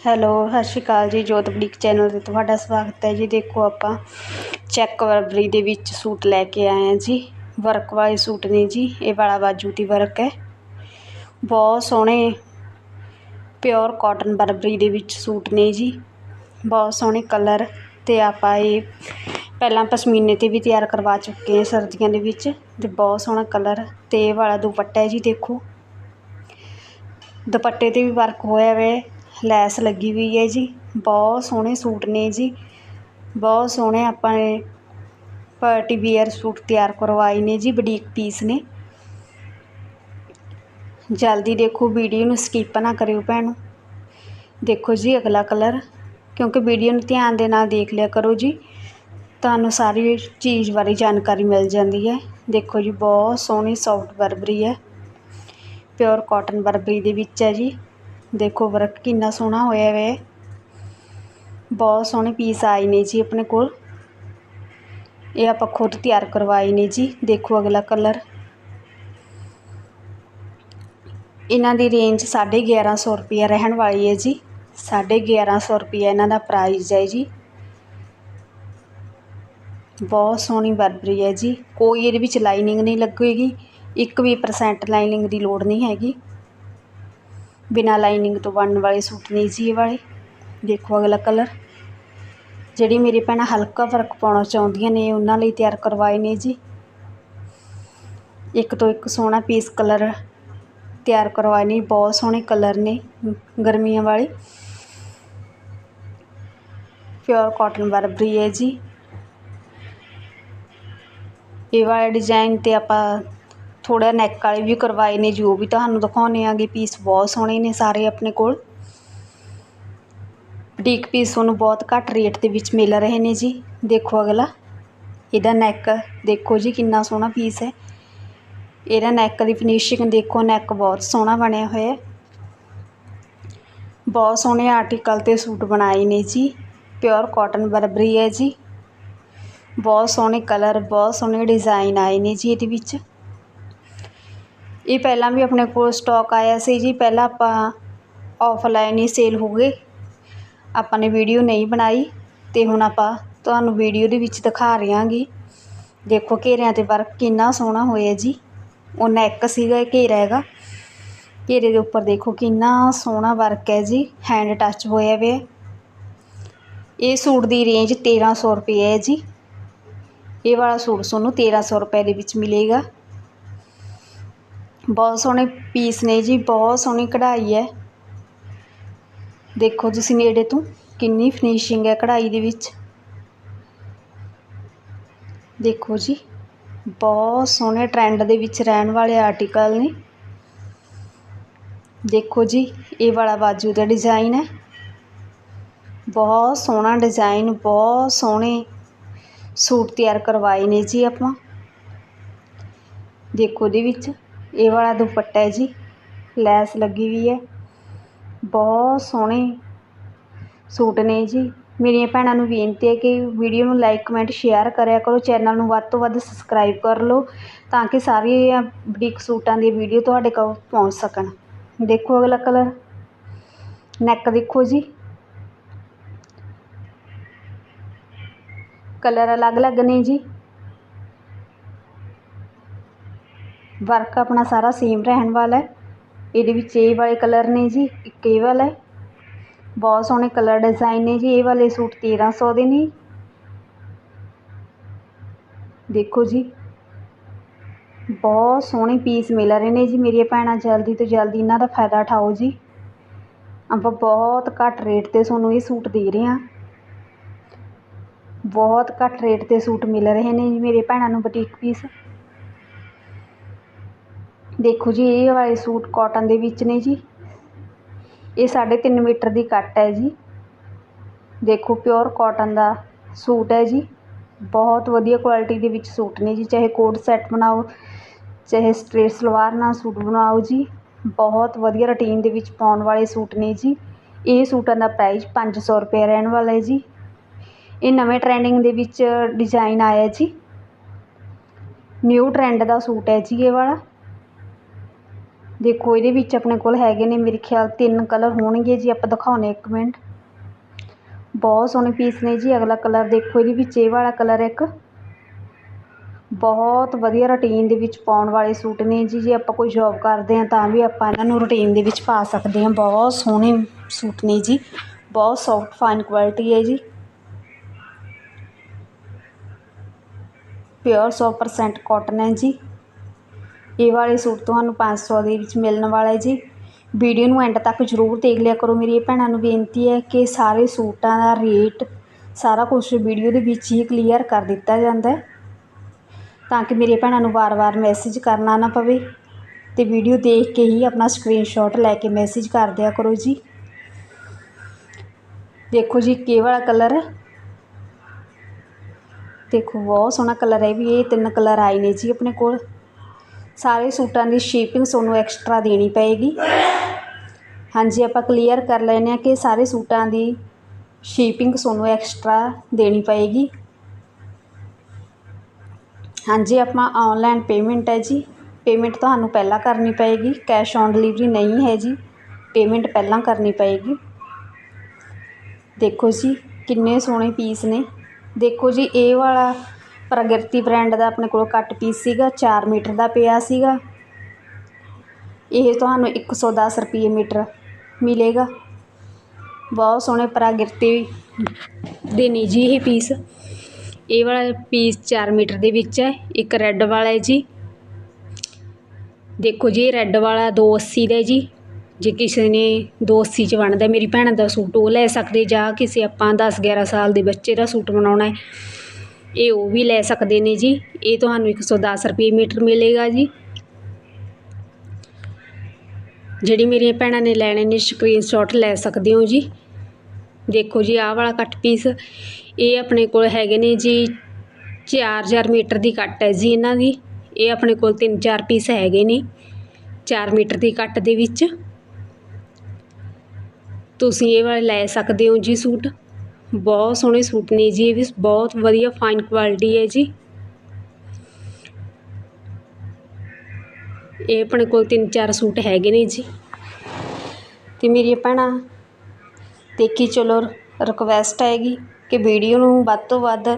Hello, ਸਤਿ ਸ਼੍ਰੀ ਅਕਾਲ ਜੀ, ਜੋਤ ਬੁਟੀਕ ਚੈਨਲ 'ਤੇ ਤੁਹਾਡਾ ਸਵਾਗਤ ਹੈ ਜੀ। ਦੇਖੋ ਆਪਾਂ ਚੈੱਕ ਵਰਬਰੀ ਦੇ ਵਿੱਚ ਸੂਟ ਲੈ ਕੇ ਆਏ ਹਾਂ ਜੀ। ਵਰਕ ਵਾਲੇ ਸੂਟ ਨੇ ਜੀ, ਇਹ ਵਾਲਾ ਬਾਜੂ ਦੀ ਵਰਕ ਹੈ। ਬਹੁਤ ਸੋਹਣੇ ਪਿਓਰ ਕਾਟਨ ਵਰਬਰੀ ਦੇ ਵਿੱਚ ਸੂਟ ਨੇ ਜੀ। ਬਹੁਤ ਸੋਹਣੇ ਕਲਰ ਅਤੇ ਆਪਾਂ ਇਹ ਪਹਿਲਾਂ ਪਸ਼ਮੀਨੇ 'ਤੇ ਵੀ ਤਿਆਰ ਕਰਵਾ ਚੁੱਕੇ ਹਾਂ ਸਰਦੀਆਂ ਦੇ ਵਿੱਚ ਅਤੇ ਬਹੁਤ ਸੋਹਣਾ ਕਲਰ ਅਤੇ ਇਹ ਵਾਲਾ ਦੁਪੱਟਾ ਹੈ ਜੀ, ਦੇਖੋ। ਦੁਪੱਟੇ 'ਤੇ ਵੀ ਵਰਕ ਹੋਇਆ ਹੋਇਆ ਲੈਸ ਲੱਗੀ ਹੋਈ ਹੈ ਜੀ। ਬਹੁਤ ਸੋਹਣੇ ਸੂਟ ਨੇ ਜੀ। ਬਹੁਤ ਸੋਹਣੇ ਆਪਾਂ ਨੇ ਪਾਰਟੀ ਵੀਅਰ ਸੂਟ ਤਿਆਰ ਕਰਵਾਏ ਨੇ ਜੀ, ਬੁਟੀਕ ਪੀਸ ਨੇ। ਜਲਦੀ ਦੇਖੋ ਵੀਡੀਓ ਨੂੰ ਸਕਿਪ ਨਾ ਕਰਿਓ ਭੈਣੋ। ਦੇਖੋ ਜੀ ਅਗਲਾ ਕਲਰ, ਕਿਉਂਕਿ ਵੀਡੀਓ ਨੂੰ ਧਿਆਨ ਦੇ ਨਾਲ ਦੇਖ ਲਿਆ ਕਰੋ ਜੀ। ਤੁਹਾਨੂੰ ਸਾਰੀ ਚੀਜ਼ ਬਾਰੇ ਜਾਣਕਾਰੀ ਮਿਲ ਜਾਂਦੀ ਹੈ। ਦੇਖੋ ਜੀ, ਬਹੁਤ ਸੋਹਣੀ ਸੌਫਟ ਬਰਬਰੀ ਹੈ। ਪਿਓਰ ਕਾਟਨ ਬਰਬਰੀ ਦੇ ਵਿੱਚ ਹੈ ਜੀ। ਦੇਖੋ ਵਰਕ ਕਿੰਨਾ ਸੋਹਣਾ ਹੋਇਆ ਵੇ। ਬਹੁਤ ਸੋਹਣੇ ਪੀਸ ਆਏ ਨੇ ਜੀ ਆਪਣੇ ਕੋਲ। ਇਹ ਆਪਾਂ ਖੁਦ ਤਿਆਰ ਕਰਵਾਏ ਨੇ ਜੀ। ਦੇਖੋ ਅਗਲਾ ਕਲਰ ਇਹਨਾਂ ਦੀ ਰੇਂਜ 1150 ਰੁਪਏ ਰਹਿਣ ਵਾਲੀ ਹੈ ਜੀ। 1150 ਰੁਪਏ ਇਹਨਾਂ ਦਾ ਪ੍ਰਾਈਸ ਹੈ ਜੀ। ਬਹੁਤ ਸੋਹਣੀ ਬਰਬਰੀ ਹੈ ਜੀ। ਕੋਈ ਇਹਦੇ ਵਿੱਚ ਲਾਈਨਿੰਗ ਨਹੀਂ ਲੱਗੇਗੀ। ਇੱਕ ਵੀ ਪਰਸੈਂਟ ਲਾਈਨਿੰਗ ਦੀ ਲੋੜ ਨਹੀਂ ਹੈਗੀ। ਬਿਨਾਂ ਲਾਈਨਿੰਗ ਤੋਂ ਬਣਨ ਵਾਲੇ ਸੂਟ ਨੇ ਜੀ ਇਹ ਵਾਲੇ। ਦੇਖੋ ਅਗਲਾ ਕਲਰ। ਜਿਹੜੀ ਮੇਰੀ ਭੈਣਾਂ ਹਲਕਾ ਫ਼ਰਕ ਪਾਉਣਾ ਚਾਹੁੰਦੀਆਂ ਨੇ, ਉਹਨਾਂ ਲਈ ਤਿਆਰ ਕਰਵਾਏ ਨੇ ਜੀ। ਇੱਕ ਤੋਂ ਇੱਕ ਸੋਹਣਾ ਪੀਸ ਕਲਰ ਤਿਆਰ ਕਰਵਾਏ ਨੇ, ਬਹੁਤ ਸੋਹਣੇ ਕਲਰ ਨੇ ਗਰਮੀਆਂ ਵਾਲੇ। ਪਿਓਰ ਕਾਟਨ ਬਰਬਰੀ ਹੈ ਜੀ। ਇਹ ਵਾਲਾ ਡਿਜ਼ਾਈਨ 'ਤੇ ਆਪਾਂ ਥੋੜ੍ਹਾ ਨੈਕ ਵਾਲੇ ਵੀ ਕਰਵਾਏ ਨੇ, ਜੀ ਉਹ ਵੀ ਤੁਹਾਨੂੰ ਦਿਖਾਉਂਦੇ ਆਂਗੇ ਪੀਸ ਬਹੁਤ ਸੋਹਣੇ ਨੇ ਸਾਰੇ ਆਪਣੇ ਕੋਲ। ਬੁਟੀਕ ਪੀਸ ਤੁਹਾਨੂੰ ਬਹੁਤ ਘੱਟ ਰੇਟ ਦੇ ਵਿੱਚ ਮਿਲ ਰਹੇ ਨੇ ਜੀ। ਦੇਖੋ ਅਗਲਾ, ਇਹਦਾ ਨੈਕ ਦੇਖੋ ਜੀ ਕਿੰਨਾ ਸੋਹਣਾ ਪੀਸ ਹੈ। ਇਹਦਾ ਨੈਕ ਦੀ ਫਿਨਿਸ਼ਿੰਗ ਦੇਖੋ ਨੈਕ ਬਹੁਤ ਸੋਹਣਾ ਬਣਿਆ ਹੋਇਆ ਹੈ। ਬਹੁਤ ਸੋਹਣੇ ਆਰਟੀਕਲ 'ਤੇ ਸੂਟ ਬਣਾਏ ਨੇ ਜੀ। ਪਿਓਰ ਕਾਟਨ ਬਰਬਰੀ ਹੈ ਜੀ। ਬਹੁਤ ਸੋਹਣੇ ਕਲਰ ਬਹੁਤ ਸੋਹਣੇ ਡਿਜ਼ਾਈਨ ਆਏ ਨੇ ਜੀ ਇਹਦੇ ਵਿੱਚ। ਇਹ ਪਹਿਲਾਂ ਵੀ ਆਪਣੇ ਕੋਲ ਸਟਾਕ ਆਇਆ ਸੀ ਜੀ, ਪਹਿਲਾਂ ਆਪਾਂ ਔਫਲਾਈਨ ਹੀ ਸੇਲ ਹੋ ਗਏ। ਆਪਾਂ ਨੇ ਵੀਡੀਓ ਨਹੀਂ ਬਣਾਈ ਅਤੇ ਹੁਣ ਆਪਾਂ ਤੁਹਾਨੂੰ ਵੀਡੀਓ ਦੇ ਵਿੱਚ ਦਿਖਾ ਰਹੇ ਹਾਂਗੇ ਦੇਖੋ ਘੇਰਿਆਂ 'ਤੇ ਵਰਕ ਕਿੰਨਾ ਸੋਹਣਾ ਹੋਇਆ ਜੀ। ਉਹ ਨੈਕ ਸੀਗਾ ਘੇਰਾ ਹੈਗਾ। ਘੇਰੇ ਦੇ ਉੱਪਰ ਦੇਖੋ ਕਿੰਨਾ ਸੋਹਣਾ ਵਰਕ ਹੈ ਜੀ ਹੈਂਡ ਟੱਚ ਹੋਇਆ ਵੇ। ਇਹ ਸੂਟ ਦੀ ਰੇਂਜ 1300 ਰੁਪਏ ਹੈ ਜੀ। ਇਹ ਵਾਲਾ ਸੂਟ ਤੁਹਾਨੂੰ 1300 ਰੁਪਏ ਦੇ ਵਿੱਚ ਮਿਲੇਗਾ। ਬਹੁਤ ਸੋਹਣੇ ਪੀਸ ਨੇ ਜੀ, ਬਹੁਤ ਸੋਹਣੀ ਕਢਾਈ ਹੈ। ਦੇਖੋ ਤੁਸੀਂ ਨੇੜੇ ਤੋਂ ਕਿੰਨੀ ਫਿਨਿਸ਼ਿੰਗ ਹੈ ਕਢਾਈ ਦੇ ਵਿੱਚ। ਦੇਖੋ ਜੀ, ਬਹੁਤ ਸੋਹਣੇ ਟ੍ਰੈਂਡ ਦੇ ਵਿੱਚ ਰਹਿਣ ਵਾਲੇ ਆਰਟੀਕਲ ਨੇ। ਦੇਖੋ ਜੀ, ਇਹ ਵਾਲਾ ਬਾਜੂ ਦਾ ਡਿਜ਼ਾਈਨ ਹੈ। ਬਹੁਤ ਸੋਹਣਾ ਡਿਜ਼ਾਈਨ ਬਹੁਤ ਸੋਹਣੇ ਸੂਟ ਤਿਆਰ ਕਰਵਾਏ ਨੇ ਜੀ ਆਪਾਂ। ਦੇਖੋ ਦੇ ਵਿੱਚ ਇਹ ਵਾਲਾ ਦੁਪੱਟਾ ਹੈ ਜੀ, ਲੈਸ ਲੱਗੀ ਵੀ ਹੈ। ਬਹੁਤ ਸੋਹਣੇ ਸੂਟ ਨੇ ਜੀ। ਮੇਰੀਆਂ ਭੈਣਾਂ ਨੂੰ ਬੇਨਤੀ ਹੈ ਕਿ ਵੀਡੀਓ ਨੂੰ ਲਾਈਕ, ਕਮੈਂਟ, ਸ਼ੇਅਰ ਕਰਿਆ ਕਰੋ। ਚੈਨਲ ਨੂੰ ਵੱਧ ਤੋਂ ਵੱਧ ਸਬਸਕ੍ਰਾਈਬ ਕਰ ਲਓ ਤਾਂ ਕਿ ਸਾਰੀਆਂ ਬੁਟੀਕ ਸੂਟਾਂ ਦੀ ਵੀਡੀਓ ਤੁਹਾਡੇ ਕੋਲ ਪਹੁੰਚ ਸਕਣ। ਦੇਖੋ ਅਗਲਾ ਕਲਰ। ਨੈਕ ਦੇਖੋ ਜੀ। ਕਲਰ ਅਲੱਗ-ਅਲੱਗ ਨੇ ਜੀ। ਵਰਕ ਆਪਣਾ ਸਾਰਾ ਸੇਮ ਰਹਿਣ ਵਾਲਾ ਹੈ। ਇਹਦੇ ਵਿੱਚ ਇਹ ਵਾਲੇ ਕਲਰ ਨੇ ਜੀ, ਇੱਕ ਇਹ ਵਾਲਾ ਹੈ। ਬਹੁਤ ਸੋਹਣੇ ਕਲਰ ਡਿਜ਼ਾਈਨ ਨੇ ਜੀ ਇਹ ਵਾਲੇ ਸੂਟ 1300 ਦੇ ਨੇ। ਦੇਖੋ ਜੀ, ਬਹੁਤ ਸੋਹਣੇ ਪੀਸ ਮਿਲ ਰਹੇ ਨੇ ਜੀ ਮੇਰੀਆਂ ਭੈਣਾਂ, ਜਲਦੀ ਤੋਂ ਜਲਦੀ ਇਹਨਾਂ ਦਾ ਫਾਇਦਾ ਉਠਾਓ ਜੀ। ਆਪਾਂ ਬਹੁਤ ਘੱਟ ਰੇਟ 'ਤੇ ਤੁਹਾਨੂੰ ਇਹ ਸੂਟ ਦੇ ਰਹੇ ਹਾਂ। ਬਹੁਤ ਘੱਟ ਰੇਟ 'ਤੇ ਸੂਟ ਮਿਲ ਰਹੇ ਨੇ ਜੀ ਮੇਰੇ ਭੈਣਾਂ ਨੂੰ ਬੁਟੀਕ ਪੀਸ ਦੇਖੋ ਜੀ, ਇਹ ਵਾਲੇ ਸੂਟ ਕਾਟਨ ਦੇ ਵਿੱਚ ਨੇ ਜੀ। ਇਹ 3.5 ਮੀਟਰ ਦੀ ਕੱਟ ਹੈ ਜੀ। ਦੇਖੋ ਪਿਓਰ ਕਾਟਨ ਦਾ ਸੂਟ ਹੈ ਜੀ। ਬਹੁਤ ਵਧੀਆ ਕੁਆਲਿਟੀ ਦੇ ਵਿੱਚ ਸੂਟ ਨੇ ਜੀ। ਚਾਹੇ ਕੋਟ ਸੈੱਟ ਬਣਾਓ, ਚਾਹੇ ਸਟ੍ਰੇਟ ਸਲਵਾਰ ਨਾਲ ਸੂਟ ਬਣਾਓ ਜੀ। ਬਹੁਤ ਵਧੀਆ ਰੂਟੀਨ ਦੇ ਵਿੱਚ ਪਾਉਣ ਵਾਲੇ ਸੂਟ ਨੇ ਜੀ। ਇਹ ਸੂਟਾਂ ਦਾ ਪ੍ਰਾਈਸ 500 ਰੁਪਏ ਰਹਿਣ ਵਾਲਾ ਹੈ ਜੀ। ਇਹ ਨਵੇਂ ਟ੍ਰੈਂਡਿੰਗ ਦੇ ਵਿੱਚ ਡਿਜ਼ਾਈਨ ਆਇਆ ਜੀ। ਨਿਊ ਟ੍ਰੈਂਡ ਦਾ ਸੂਟ ਹੈ ਜੀ ਇਹ ਵਾਲਾ। ਦੇਖੋ, ਇਹਦੇ ਵਿੱਚ ਆਪਣੇ ਕੋਲ ਹੈਗੇ ਨੇ ਮੇਰੇ ਖਿਆਲ ਤਿੰਨ ਕਲਰ ਹੋਣਗੇ ਜੀ, ਆਪਾਂ ਦਿਖਾਉਂਦੇ ਇੱਕ ਮਿੰਟ। ਬਹੁਤ ਸੋਹਣੇ ਪੀਸ ਨੇ ਜੀ, ਅਗਲਾ ਕਲਰ ਦੇਖੋ, ਇਹਦੇ ਵਿੱਚ ਇਹ ਵਾਲਾ ਕਲਰ ਇੱਕ। ਬਹੁਤ ਵਧੀਆ ਰੂਟੀਨ ਦੇ ਵਿੱਚ ਪਾਉਣ ਵਾਲੇ ਸੂਟ ਨੇ ਜੀ, ਜੇ ਆਪਾਂ ਕੋਈ ਜੋਬ ਕਰਦੇ ਹਾਂ ਤਾਂ ਵੀ ਆਪਾਂ ਇਹਨਾਂ ਨੂੰ ਰੂਟੀਨ ਦੇ ਵਿੱਚ ਪਾ ਸਕਦੇ ਹਾਂ। ਬਹੁਤ ਸੋਹਣੇ ਸੂਟ ਨੇ ਜੀ, ਬਹੁਤ ਸੌਫਟ ਫਾਈਨ ਕੁਆਲਿਟੀ ਹੈ ਜੀ। ਪਿਓਰ 100% ਕਾਟਨ ਹੈ ਜੀ। ਇਹ ਵਾਲੇ ਸੂਟ ਤੁਹਾਨੂੰ 500 ਦੇ ਵਿੱਚ ਮਿਲਣ ਵਾਲਾ ਹੈ ਜੀ। ਵੀਡੀਓ ਨੂੰ ਐਂਡ ਤੱਕ ਜ਼ਰੂਰ ਦੇਖ ਲਿਆ ਕਰੋ। ਮੇਰੀ ਇਹ ਭੈਣਾਂ ਨੂੰ ਬੇਨਤੀ ਹੈ ਕਿ ਸਾਰੇ ਸੂਟਾਂ ਦਾ ਰੇਟ ਸਾਰਾ ਕੁਝ ਵੀਡੀਓ ਦੇ ਵਿੱਚ ਹੀ ਕਲੀਅਰ ਕਰ ਦਿੱਤਾ ਜਾਂਦਾ ਹੈ, ਤਾਂ ਕਿ ਮੇਰੇ ਭੈਣਾਂ ਨੂੰ ਵਾਰ-ਵਾਰ ਮੈਸੇਜ ਕਰਨਾ ਨਾ ਪਵੇ ਤੇ ਵੀਡੀਓ ਦੇਖ ਕੇ ਹੀ ਆਪਣਾ ਸਕਰੀਨਸ਼ਾਟ ਲੈ ਕੇ ਮੈਸੇਜ ਕਰ ਦਿਆ ਕਰੋ ਜੀ। ਦੇਖੋ ਜੀ ਕੇ ਵਾਲਾ ਕਲਰ ਹੈ। ਦੇਖੋ, ਬਹੁਤ ਸੋਹਣਾ ਕਲਰ ਹੈ ਵੀ ਇਹ ਤਿੰਨ ਕਲਰ ਆਏ ਨੇ ਜੀ ਆਪਣੇ ਕੋਲ। ਸਾਰੇ ਸੂਟਾਂ ਦੀ ਸ਼ਿਪਿੰਗ ਤੁਹਾਨੂੰ ਐਕਸਟਰਾ ਦੇਣੀ ਪਏਗੀ। ਹਾਂਜੀ, ਆਪਾਂ ਕਲੀਅਰ ਕਰ ਲੈਨੇ ਆ ਕਿ ਸਾਰੇ ਸੂਟਾਂ ਦੀ ਸ਼ਿਪਿੰਗ ਤੁਹਾਨੂੰ ਐਕਸਟਰਾ ਦੇਣੀ ਪਏਗੀ। ਹਾਂਜੀ, ਆਪਾਂ ਆਨਲਾਈਨ ਪੇਮੈਂਟ ਹੈ ਜੀ। ਪੇਮੈਂਟ ਤੁਹਾਨੂੰ ਪਹਿਲਾਂ ਕਰਨੀ ਪਏਗੀ। ਕੈਸ਼ ਔਨ ਡਿਲੀਵਰੀ ਨਹੀਂ ਹੈ ਜੀ। ਪੇਮੈਂਟ ਪਹਿਲਾਂ ਕਰਨੀ ਪਏਗੀ। ਦੇਖੋ ਜੀ, ਕਿੰਨੇ ਸੋਹਣੇ ਪੀਸ ਨੇ। ਦੇਖੋ ਜੀ, ਇਹ ਵਾਲਾ ਪ੍ਰਗਿਰਤੀ ਬ੍ਰਾਂਡ ਦਾ ਆਪਣੇ ਕੋਲ ਕੱਟ ਪੀਸ ਸੀਗਾ 4 ਮੀਟਰ ਦਾ ਪਿਆ ਸੀਗਾ। ਇਹ ਤੁਹਾਨੂੰ 110 ਰੁਪਏ ਮੀਟਰ ਮਿਲੇਗਾ। ਬਹੁਤ ਸੋਹਣੇ ਪ੍ਰਗਿਰਤੀ ਦੇ ਨੇ ਜੀ ਇਹ ਪੀਸ ਇਹ ਵਾਲਾ ਪੀਸ 4 ਮੀਟਰ ਦੇ ਵਿੱਚ ਹੈ, ਇੱਕ ਰੈੱਡ ਵਾਲਾ ਹੈ ਜੀ। ਦੇਖੋ ਜੀ, ਇਹ ਰੈੱਡ ਵਾਲਾ 280 ਦਾ ਜੀ। ਜੇ ਕਿਸੇ ਨੇ 280 ਚ ਬਣਦਾ ਮੇਰੀ ਭੈਣ ਦਾ ਸੂਟ ਉਹ ਲੈ ਸਕਦੇ, ਜਾਂ ਕਿਸੇ ਆਪਾਂ 10 11 ਸਾਲ ਦੇ ਬੱਚੇ ਦਾ ਸੂਟ ਬਣਾਉਣਾ ਹੈ। ਇਹ ਉਹ ਵੀ ਲੈ ਸਕਦੇ ਨੇ ਜੀ। ਇਹ ਤੁਹਾਨੂੰ 110 ਰੁਪਏ ਮੀਟਰ ਮਿਲੇਗਾ ਜੀ। ਜਿਹੜੀ ਮੇਰੀਆਂ ਭੈਣਾਂ ਨੇ ਲੈਣੇ ਨੇ ਸਕਰੀਨਸ਼ਾਟ ਲੈ ਸਕਦੇ ਹੋ ਜੀ। ਦੇਖੋ ਜੀ, ਆਹ ਵਾਲਾ ਕੱਟ ਪੀਸ ਇਹ ਆਪਣੇ ਕੋਲ ਹੈਗੇ ਨੇ ਜੀ। 4000 ਮੀਟਰ ਦੀ ਕੱਟ ਹੈ ਜੀ ਇਹਨਾਂ ਦੀ। ਇਹ ਆਪਣੇ ਕੋਲ 3-4 ਪੀਸ ਹੈਗੇ ਨੇ 4 ਮੀਟਰ ਦੀ ਕੱਟ ਦੇ ਵਿੱਚ। ਤੁਸੀਂ ਇਹ ਵਾਲੇ ਲੈ ਸਕਦੇ ਹੋ ਜੀ ਸੂਟ। ਬਹੁਤ ਸੋਹਣੇ ਸੂਟ ਨੇ ਜੀ, ਇਹ ਵੀ ਬਹੁਤ ਵਧੀਆ ਫਾਈਨ ਕੁਆਲਿਟੀ ਹੈ ਜੀ। ਇਹ ਆਪਣੇ ਕੋਲ 3-4 ਸੂਟ ਹੈਗੇ ਨੇ ਜੀ। ਤੇ ਮੇਰੀ ਭੈਣਾਂ, ਦੇਖੀ ਚਲੋ ਰਿਕਵੈਸਟ ਹੈਗੀ ਕਿ ਵੀਡੀਓ ਨੂੰ ਵੱਧ ਤੋਂ ਵੱਧ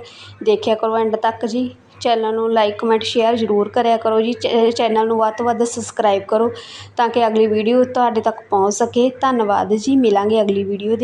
ਦੇਖਿਆ ਕਰੋ ਐਂਡ ਤੱਕ ਜੀ। ਚੈਨਲ ਨੂੰ ਲਾਈਕ ਕਮੈਂਟ ਸ਼ੇਅਰ ਜ਼ਰੂਰ ਕਰਿਆ ਕਰੋ ਜੀ। ਚੈਨਲ ਨੂੰ ਵੱਧ ਤੋਂ ਵੱਧ ਸਬਸਕ੍ਰਾਈਬ ਕਰੋ ਤਾਂ ਕਿ ਅਗਲੀ ਵੀਡੀਓ ਤੁਹਾਡੇ ਤੱਕ ਪਹੁੰਚ ਸਕੇ। ਧੰਨਵਾਦ ਜੀ, ਮਿਲਾਂਗੇ ਅਗਲੀ ਵੀਡੀਓ